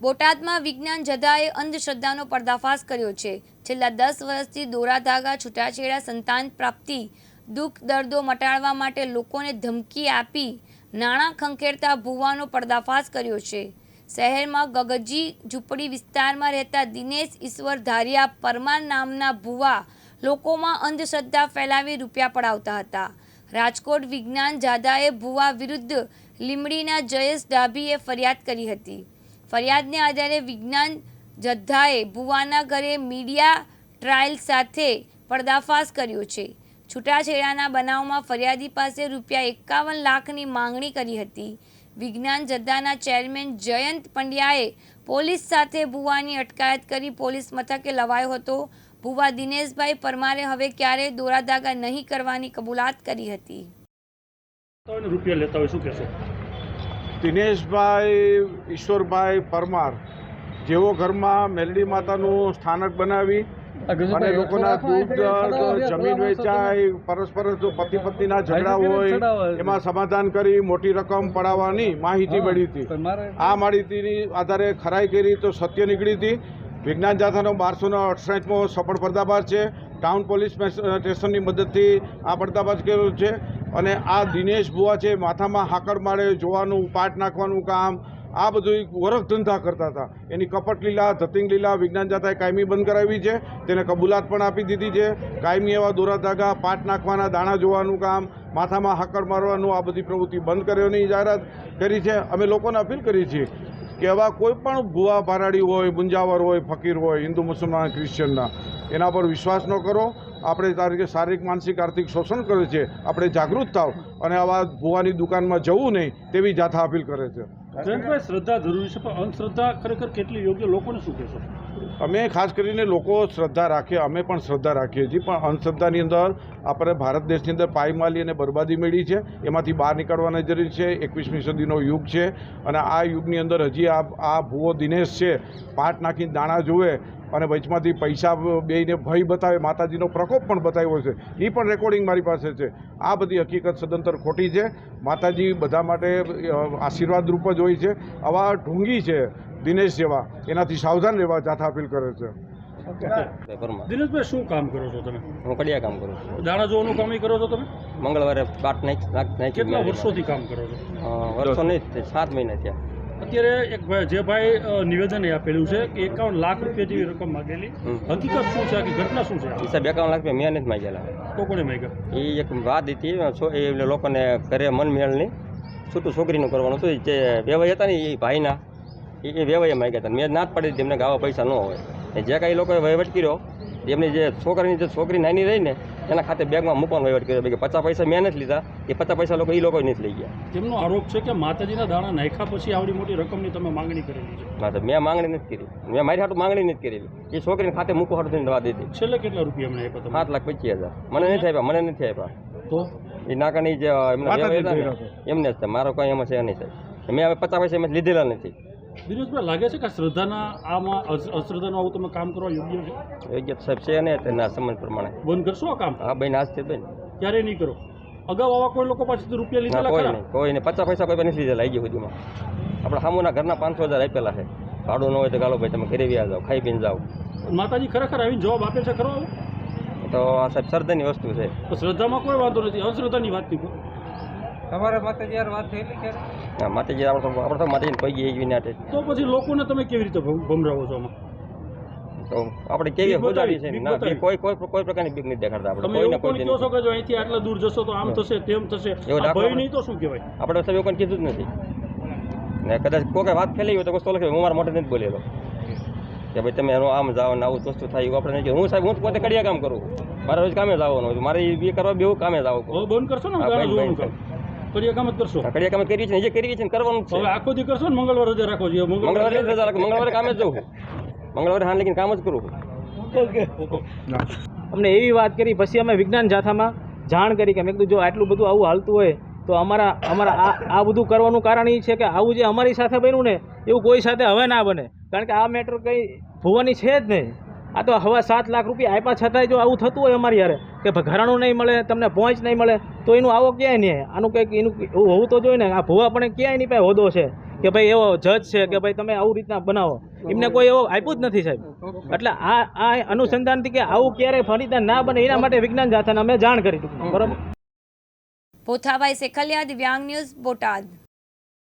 બોટાદમાં વિજ્ઞાન જદાએ અંધશ્રદ્ધાનો પર્દાફાશ કર્યો છે. છેલ્લા દસ વર્ષથી દોરા ધાગા છૂટાછેડા સંતાન પ્રાપ્તિ, દુઃખ દર્દો મટાડવા માટે લોકોને ધમકી આપી, નાણાં ખંખેરતા ભૂવાનો પર્દાફાશ કર્યો છે. શહેરમાં ગગજી ઝૂંપડી વિસ્તારમાં રહેતા દિનેશ ઈશ્વર ધારિયા પરમાર નામના ભુવા લોકોમાં અંધશ્રદ્ધા ફેલાવી રૂપિયા પડાવતા હતા. રાજકોટ વિજ્ઞાન જાદાએ ભુવા વિરુદ્ધ લીમડીના જયેશ ડાભીએ ફરિયાદ કરી હતી. ફરિયાદને આધારે વિજ્ઞાન જદ્ધાએ ભુવાના ઘરે મીડિયા ટ્રાયલ સાથે પર્દાફાશ કર્યો છે. છૂટાછેડાના બનાવમાં ફરિયાદી પાસે રૂપિયા એકાવન લાખની માંગણી કરી હતી. વિજ્ઞાન જદ્દાના ચેરમેન જયંત પંડ્યાએ પોલીસ સાથે ભુવાની અટકાયત કરી પોલીસ મથકે લવાયો હતો. ભુવા દિનેશભાઈ પરમારે હવે ક્યારેય દોરાધાગા નહીં કરવાની કબૂલાત કરી હતી. રૂપિયા લેતા હોય શું કહેશો દિનેશભાઈ ઈશ્વરભાઈ પરમાર જેઓ ઘરમાં મેલડી માતાનું સ્થાનક બનાવી અને લોકોના દૂધ જમીન વેચાય પરસ્પર જો પતિ પત્નીના ઝઘડા હોય એમાં સમાધાન કરી મોટી રકમ પડાવવાની માહિતી મળી હતી. આ માહિતીની આધારે ખરાઈ કરી તો સત્ય નીકળી હતી. વિજ્ઞાન જાથાનો બારસોનો અડસઠમો સફળ પડદાબાજ છે. ટાઉન પોલીસ સ્ટેશનની મદદથી આ પડદાબાજ કર્યો છે. અને આ દિનેશ બુઆ છે, માથામાં હાકર મારે જોવાનું, પાટ નાખવાનું કામ, આ બધું વરખ ધંધા કરતા હતા. એની કપટ લીલા, ધતિંગ લીલા, વિજ્ઞાન જાતાએ કાયમી બંધ કરાવી છે. તેને કબૂલાત પણ આપી દીધી છે. કાયમી એવા દોરા ધાગા પાટ નાખવાના, દાણા જોવાનું કામ, માથામાં હાકડ મારવાનું, આ બધી પ્રવૃત્તિ બંધ કરવાની જાહેરાત કરી છે. અમે લોકોને અપીલ કરી છીએ કે એવા કોઈ પણ ભુવા ભારાડી હોય, મુંજાવર હોય, ફકીર હોય, હિન્દુ, મુસલમાન ક્રિશ્ચિયનના એના પર વિશ્વાસ ન કરો. આપણે તારીખે શારીરિક, માનસિક, આર્થિક શોષણ કરે છે, આપણે જાગૃત થાવ અને આવા ભૂવાની દુકાનમાં જવું નહીં તેવી જાથા અપીલ કરે છે. શ્રદ્ધા જરૂરી છે, પણ અંધશ્રદ્ધા ખરેખર કેટલી યોગ્ય? લોકોને શું કહેશો? અમે ખાસ કરીને લોકો શ્રદ્ધા રાખીએ, અમે પણ શ્રદ્ધા રાખીએ છીએ. પણ અંધશ્રદ્ધાની અંદર આપણે ભારત દેશની અંદર પાયમાલી અને બરબાદી મેળવી છે. એમાંથી બહાર નીકળવાની જરૂર છે. એકવીસમી સદીનો યુગ છે. અને આ યુગની અંદર હજી આ આ ભૂવો દિનેશ છે. પાટ નાખીને દાણા જુએ અને વચમાંથી પૈસા બેયને ભય બતાવે, માતાજીનો પ્રકોપ પણ બતાવ્યો છે. એ પણ રેકોર્ડિંગ મારી પાસે છે. આ બધી હકીકત સદંતર ખોટી છે. માતાજી બધા માટે આશીર્વાદરૂપ જ હોય છે. આવા ઢોંગી છે. દિનેશ જેવા એનાથી સાવધાન રહેવા જાથા અપીલ કરે છે. પેપરમાં દિનેશભાઈ શું કામ કરો છો તમે? હું કડિયા કામ કરું છું. દાણા જોવાનું કામ કરો છો તમે? મંગળવારે પાટ નાખ કેટલા વર્ષોથી કામ કરો છો? વર્ષો નહીં સાત મહિના થયા. અત્યારે એક ભાઈ જે ભાઈ નિવેદન એ આપેલું છે કે એકાવન લાખ રૂપિયા જેવી રકમ માગેલી. હકીકત શું છે? ઘટના શું છે? હિસાબ એકાવન લાખ રૂપિયા મેં નથી માંગેલા. તો કોને માગ્યા? એ એક વાત હતી લોકોને ઘરે મન મેળની છૂટું છોકરીનું કરવાનું હતું. જે વ્યવહાર હતા ને એ ભાઈના એ વેવાઈએ માંગ્યા હતા મેં ના જ પાડી દીધી ગાવા પૈસા ન હોય. ને જે કાંઈ લોકોએ વહીવટ કર્યો એમની જે છોકરીની જે છોકરી નાની રહી ને એના ખાતે બેગમાં મૂકવાનો વહીવટ કર્યો કે પચાસ પૈસા મેં નથી લીધા એ પચાસ પૈસા લોકો એ લોકો નથી લઈ ગયા. તેમનો આરોપ છે કે માતાજીના દાણા નાખ્યા પછી આવડી મોટી રકમની તમે માંગણી કરેલી છે. ના તો મેં માંગણી નથી કરી. મેં મારી હાટું માંગણી નથી કરેલી. એ છોકરીને ખાતે મૂકવા હાટું થઈને દવા દીધી. છેલ્લે કેટલા રૂપિયા મને આપ્યા સાત લાખ પચીસ હજાર. મને નથી આપ્યા મને નથી આપ્યા. તો? એ નાકાની જે એમના એમને જ મારો કંઈ એમાં છે નહીં સાહેબ. મેં હવે પચાસ પૈસા એમ લીધેલા નથી. દિનેશભાઈ લાગે છે કે શ્રદ્ધાના આમાં અશ્રદ્ધાનું આવું તમે કામ કરવા યોગ્ય છે? યોગ્ય સાહેબ છે ને તેના સમજ પ્રમાણે. બંધ કરશો આ કામ? હા બેન આજથી બેન. ક્યારે નહીં કરો. અગાઉ આવા કોઈ લોકો પાસેથી રૂપિયા ના લીધેલા કોઈ નહીં કોઈ નહીં. પચાસ પૈસા કોઈ નથી લીધેલા આવી સુધીમાં આપણે સામુના ઘરના પાંચસો હજાર આપેલા છે. ભાડું ન હોય તો ગાલો ભાઈ તમે ઘરે વ્યા જાઓ ખાઈ પીને જાઓ. માતાજી ખરેખર આવીને જવાબ આપે છે ખરો તો આ સાહેબ શ્રદ્ધાની વસ્તુ છે. શ્રદ્ધામાં કોઈ વાંધો નથી. અશ્રદ્ધાની વાત નહીં તમારા માતાજી યાર વાત થયેલી ક્યારે હા માતાજી આપણે તો આપણે તો માતાજીને પૈકી એવી વિનાટે તો પછી લોકોને તમે કેવી રીતે ભમરાવો છો આમાં? તો આપણે કેવી બીક છે? ના બીક બીક કોઈ કોઈ કોઈ પ્રકારની બીક નથી દેખાડતા આપણે. કોઈને કોઈ કહો છો કે જો અહીંથી આટલા દૂર જશો તો આમ થશે તેમ થશે. એવો આ દાખલો ભય નહીં તો શું કહેવાય? આપણે સાહેબ એવું કીધું જ નથી. ને કદાચ કોઈ વાત ફેલાઈ હોય તો કોઈ લખે હું મારા મોઢે નથી બોલેલો. કે ભાઈ તમે એનો આમ જાઓ ને આવું વસ્તુ થાય એવું આપણે હું સાહેબ હું પોતે કડિયા કામ કરું. મારે રોજ કામે જવાનું હોય મારે એ કરવા બેવું કામે જાવ બંધ કરશો ને કડિયા કામ જ કરશો. કડિયા કામ કરીએ છીએ જે કરીએ છીએ કરવાનું છે. હવે આખો દી કરશો ને મંગળવાર રજા રાખો છો. મંગળવારે રજા રાખો મંગળવારે કામે જ જવું. મંગળવારે હા લગીને કામ જ કરું અમને એવી વાત કરી પછી અમે વિજ્ઞાન જાથામાં જાણ કરી કે મેં કીધું જો આટલું બધું આવું હાલતું હોય તો અમારા અમારા આ આ બધું કરવાનું કારણ એ છે કે આવું જે અમારી સાથે બન્યું ને એવું કોઈ સાથે હવે ના બને. કારણ કે આ મેટર કંઈ ભુવાની છે જ નહીં. આ તો હવા સાત લાખ રૂપિયા આપ્યા છતાંય જો આવું થતું હોય અમારી યારે કે ઘરાણું નહીં મળે, તમને પહોંચ નહીં મળે, તો એનું આવો ક્યાંય નહીં આનું કંઈક એનું હોવું તો જોઈએ ને, આ ભૂવા પણ ક્યાંય નહીં પાસે હોદો છે, કે ભાઈ એવો જજ છે, કે ભાઈ તમે આવું રીતના બનાવો. એમને કોઈ એવો આપ્યું જ નથી સાહેબ. એટલે આ આ અનુસંધાનથી કે આવું ક્યારેય ફરીતા ના બને, એના માટે વિજ્ઞાન જાથાને અમે જાણ કરી દીધું. બરાબર? પોથાભાઈ સેખલિયા દિવ્યાંગ ન્યૂઝ બોટાદ.